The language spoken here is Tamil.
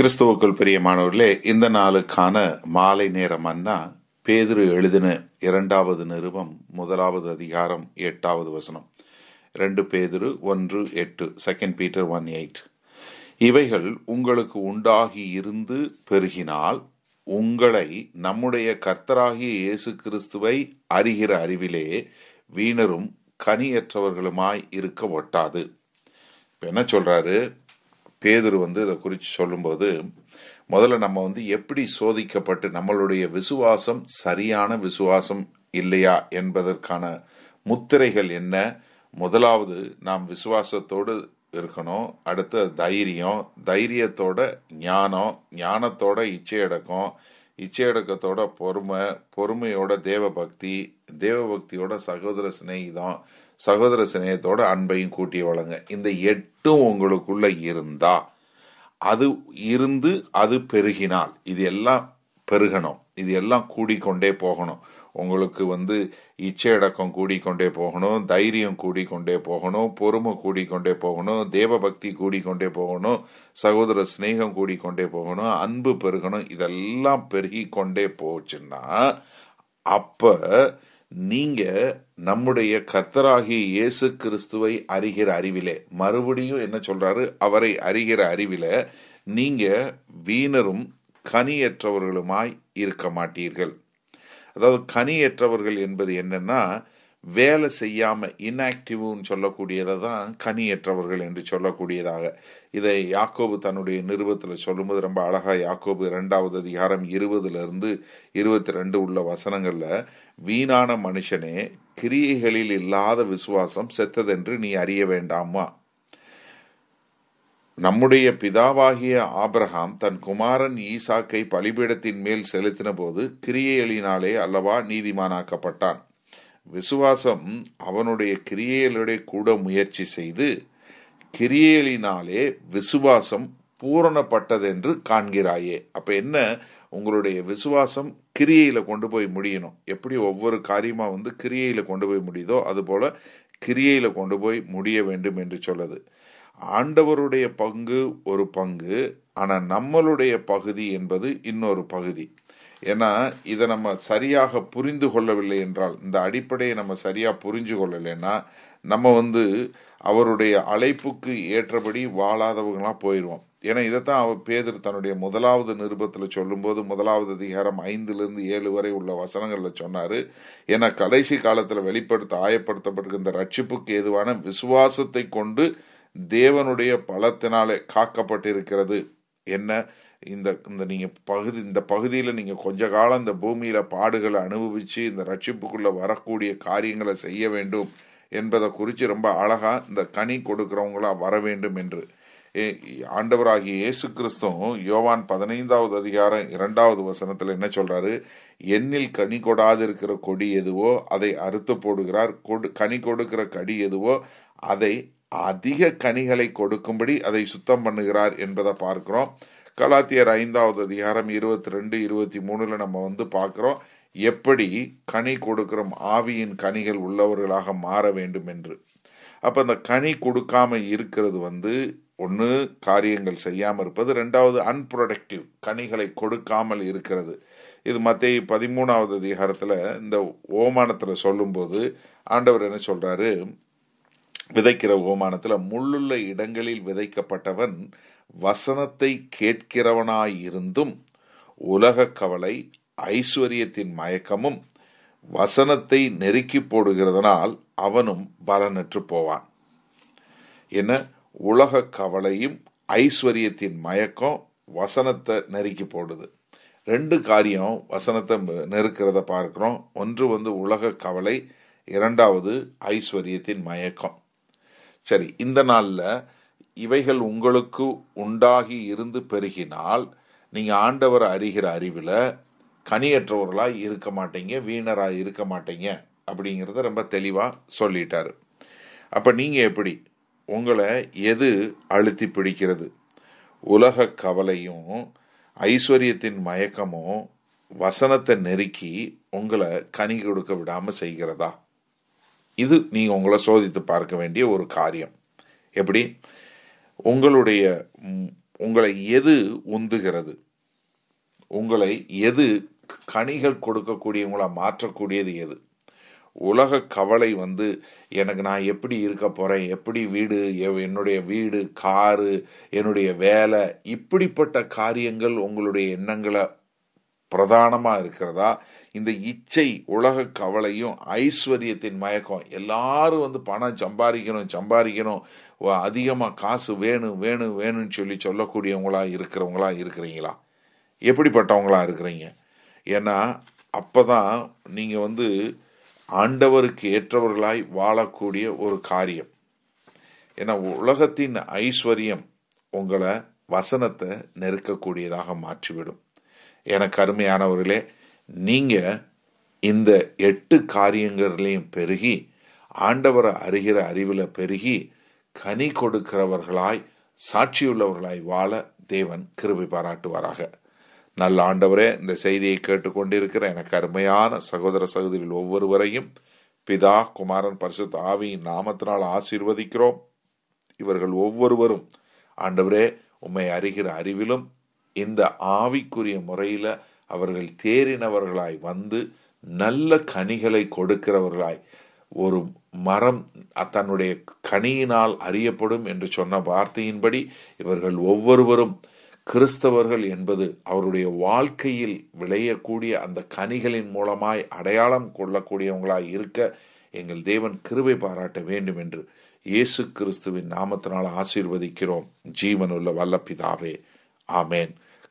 கிறிஸ்துவுக்குள் பிரியமானவர்களே இந்த நாளுக்கான மாலை நேரம் அண்ணா பேதுரு எழுதின இரண்டாவது நிருபம் முதலாவது அதிகாரம் எட்டாவது வசனம். ரெண்டு பேதுரு ஒன்று எட்டு செகண்ட் பீட்டர் ஒன் எயிட் இவைகள் உங்களுக்கு உண்டாகி இருந்து பெருகினால் உங்களை நம்முடைய கர்த்தராகிய இயேசு கிறிஸ்துவை அறிகிற அறிவிலே வீணரும் கனியற்றவர்களுமாய் இருக்க ஒட்டாது. என்ன சொல்றாரு? பேதுரு வந்து இதை குறித்து சொல்லும்போது முதல்ல நம்ம வந்து எப்படி சோதிக்கப்பட்டு நம்மளுடைய விசுவாசம் சரியான விசுவாசம் இல்லையா என்பதற்கான முத்திரைகள் என்ன? முதலாவது நாம் விசுவாசத்தோடு இருக்கணும். அடுத்து தைரியம். தைரியத்தோட ஞானம். ஞானத்தோட இச்சையடக்கம் இச்சையடக்கத்தோட பொறுமை பொறுமையோட தேவபக்தி தேவபக்தியோட சகோதர சிநேகிதம் சகோதர சிநேகத்தோட அன்பையும் கூட்டி வழங்க. இந்த எட்டும் உங்களுக்குள்ள இருந்தா அது இருந்து அது பெருகினால் இது எல்லாம் பெருகணும். இது எல்லாம் கூடிக்கொண்டே போகணும். உங்களுக்கு வந்து இச்சையடக்கம் கூடிக்கொண்டே போகணும் தைரியம் கூடிக்கொண்டே போகணும் பொறுமை கூடிக்கொண்டே போகணும் தேவபக்தி கூடிக்கொண்டே போகணும் சகோதர சிநேகம் கூடிக்கொண்டே போகணும் அன்பு பெருகணும் இதெல்லாம் பெருகி கொண்டே போச்சுன்னா அப்ப நீங்க நம்முடைய கர்த்தராகிய இயேசு கிறிஸ்துவை அறிகிற அறிவிலே மறுபடியும் என்ன சொல்றாரு? அவரை அறிகிற அறிவில நீங்க வீணரும் கனியற்றவர்களுமாய் இருக்க மாட்டீர்கள். அதாவது கனியற்றவர்கள் என்பது என்னன்னா வேலை செய்யாம இன்ஆக்டிவ்னு சொல்லக்கூடியதை தான் கனியற்றவர்கள் என்று சொல்லக்கூடியதாக. இதை யாக்கோபு தன்னுடைய நிருபத்தில் சொல்லும்போது ரொம்ப அழகா யாக்கோபு இரண்டாவது அதிகாரம் இருபதுல இருந்து இருபத்தி ரெண்டு உள்ள வசனங்கள்ல வீணான மனுஷனே கிரியைகளில் இல்லாத விசுவாசம் செத்ததென்று நீ அறிய வேண்டாமா? நம்முடைய பிதாவாகிய ஆபிரகாம் தன் குமாரன் ஈசாக்கை பலிபீடத்தின் மேல் செலுத்தின போது கிரியைகளினாலே அல்லவா நீதிமானாக்கப்பட்டான். விசுவாசம் அவனுடைய கிரியைகளுடைய கூட முயற்சி செய்து கிரியைகளினாலே விசுவாசம் பூரணப்பட்டதென்று காண்கிறாயே. அப்ப என்ன? உங்களுடைய விசுவாசம் கிரியையில கொண்டு போய் முடியணும். எப்படி ஒவ்வொரு காரியமா வந்து கிரியையில கொண்டு போய் முடியுதோ அதுபோல கிரியையில கொண்டு போய் முடிய வேண்டும் என்று சொல்லது. ஆண்டவருடைய பங்கு ஒரு பங்கு ஆனால் நம்மளுடைய பகுதி என்பது இன்னொரு பகுதி. ஏன்னா இதை நம்ம சரியாக புரிந்து கொள்ளவில்லை என்றால் இந்த அடிப்படையை நம்ம சரியாக புரிஞ்சு கொள்ளலைன்னா நம்ம வந்து அவருடைய அழைப்புக்கு ஏற்றபடி வாழாதவங்களாம் போயிடுவோம் ஏன்னா இதைத்தான் அவர் பேதர் தன்னுடைய முதலாவது நிருபத்தில் சொல்லும்போது முதலாவது அதிகாரம் ஐந்துலேருந்து ஏழு வரை உள்ள வசனங்களில் சொன்னார். ஏன்னா கடைசி காலத்தில் வெளிப்படுத்த ஆயப்படுத்தப்பட்டிருக்க இந்த ரட்சிப்புக்கு எதுவான விசுவாசத்தை கொண்டு தேவனுடைய பலத்தினாலே காக்கப்பட்டிருக்கிறது. என்ன? இந்த இந்த நீங்க பகுதி இந்த பகுதியில் நீங்க கொஞ்ச காலம் இந்த பூமியில பாடுகளை அனுபவிச்சு இந்த ரட்சிப்புக்குள்ள வரக்கூடிய காரியங்களை செய்ய வேண்டும் என்பதை குறித்து ரொம்ப அழகா இந்த கனி கொடுக்கிறவங்களா வர வேண்டும் என்று. ஆண்டவராகிய இயேசு கிறிஸ்துவும் யோவான் பதினைந்தாவது அதிகாரம் இரண்டாவது வசனத்துல என்ன சொல்றாரு? எண்ணில் கனி கொடாதிருக்கிற கொடி எதுவோ அதை அறுத்து போடுகிறார். கொடு கனி கொடுக்கிற கடி எதுவோ அதை அதிக கனிகளை கொடுக்கும்படி அதை சுத்தம் பண்ணுகிறார் என்பதை பார்க்கிறோம். கலாத்தியர் ஐந்தாவது அதிகாரம் இருபத்தி ரெண்டு இருபத்தி மூணுல நம்ம வந்து பார்க்கிறோம் எப்படி கனி கொடுக்கிறோம் ஆவியின் கனிகள் உள்ளவர்களாக மாற வேண்டும் என்று. அப்ப அந்த கனி கொடுக்காம இருக்கிறது வந்து ஒன்று காரியங்கள் செய்யாமல் இருப்பது ரெண்டாவது அன்ப்ரொடக்டிவ் கனிகளை கொடுக்காமல் இருக்கிறது. இது மத்திய பதிமூணாவது அதிகாரத்தில் இந்த ஓமானத்தில் சொல்லும்போது ஆண்டவர் என்ன சொல்கிறாரு விதைக்கிற ஓமானத்தில் முள்ளுள்ள இடங்களில் விதைக்கப்பட்டவன் வசனத்தை கேட்கிறவனாயிருந்தும் உலக கவலை ஐஸ்வர்யத்தின் மயக்கமும் வசனத்தை நெருக்கி போடுகிறதனால் அவனும் பலனற்று போவான். என்ன? உலக கவலையும் ஐஸ்வர்யத்தின் மயக்கம் வசனத்தை நெருக்கி போடுது. ரெண்டு காரியம் வசனத்தை நெருக்கிறத பார்க்குறோம். ஒன்று வந்து உலக கவலை இரண்டாவது ஐஸ்வர்யத்தின் மயக்கம். சரி இந்த நாளில் இவைகள் உங்களுக்கு உண்டாகி இருந்து பெருகினால் நீங்கள் ஆண்டவர் அறிகிற அறிவில் கனியற்றவர்களாக இருக்க மாட்டீங்க வீணராக இருக்க மாட்டீங்க அப்படிங்கிறத ரொம்ப தெளிவாக சொல்லிட்டாரு. அப்போ நீங்கள் எப்படி? உங்களை எது அழுத்தி பிடிக்கிறது? உலக கவலையும் ஐஸ்வர்யத்தின் மயக்கமும் வசனத்தை நெருக்கி உங்களை கனி கொடுக்க விடாமல் செய்கிறதா? இது நீங்கள் உங்களை சோதித்து பார்க்க வேண்டிய ஒரு காரியம். எப்படி? உங்களுடைய உங்களை எது உந்துகிறது? உங்களை எது கனிகள் கொடுக்கக்கூடியவங்களா மாற்றக்கூடியது எது? உலக கவலை வந்து எனக்கு நான் எப்படி இருக்க போகிறேன் எப்படி வீடு? எ- என்னுடைய வீடு காரு என்னுடைய வேலை இப்படிப்பட்ட காரியங்கள் உங்களுடைய எண்ணங்களை பிரதானமாக இருக்கிறதா? இந்த இச்சை உலக கவலையும் ஐஸ்வர்யத்தின் மயக்கம் எல்லாரும் வந்து பணம் சம்பாதிக்கணும் சம்பாதிக்கணும். அதிகமாக காசு வேணும் வேணும் வேணும்னு சொல்லி சொல்லக்கூடியவங்களா இருக்கிறவங்களா இருக்கிறீங்களா? எப்படிப்பட்டவங்களா இருக்கிறீங்க? ஏன்னா அப்பதான் நீங்கள் வந்து ஆண்டவருக்கு ஏற்றவர்களாய் வாழக்கூடிய ஒரு காரியம். ஏன்னா உலகத்தின் ஐஸ்வர்யம் உங்களை வசனத்தை நெருக்கக்கூடியதாக மாற்றிவிடும். எனக்கு அருமையானவர்களே நீங்கள் இந்த எட்டு காரியங்கள்லையும் பெருகி ஆண்டவரை அறிகிற அறிவில் பெருகி கனி கொடுக்கிறவர்களாய் சாட்சியுள்ளவர்களாய் வாழ தேவன் கிருபை பாராட்டுவாராக. நல்ல ஆண்டவரே இந்த செய்தியை கேட்டுக்கொண்டிருக்கிற எனக்கு அருமையான சகோதர சகோதரிகள் ஒவ்வொருவரையும் பிதா குமாரன் பரிசுத்த ஆவியின் நாமத்தினால் ஆசீர்வதிக்கிறோம். இவர்கள் ஒவ்வொருவரும் ஆண்டவரே உம்மை அறிகிற அறிவிலும் இந்த ஆவிக்குரிய முறையில் அவர்கள் தேறினவர்களாய் வந்து நல்ல கனிகளை கொடுக்கிறவர்களாய். ஒரு மரம் தன்னுடைய கனியினால் அறியப்படும் என்று சொன்ன வார்த்தையின்படி இவர்கள் ஒவ்வொருவரும் கிறிஸ்தவர்கள் என்பது அவருடைய வாழ்க்கையில் விளையக்கூடிய அந்த கனிகளின் மூலமாய் அடையாளம் கொள்ளக்கூடியவங்களாய் இருக்க எங்கள் தேவன் கிருபை பாராட்ட வேண்டும் என்று இயேசு கிறிஸ்துவின் நாமத்தினால் ஆசீர்வதிக்கிறோம். ஜீவனுள்ள வல்ல பிதாவே ஆமேன்.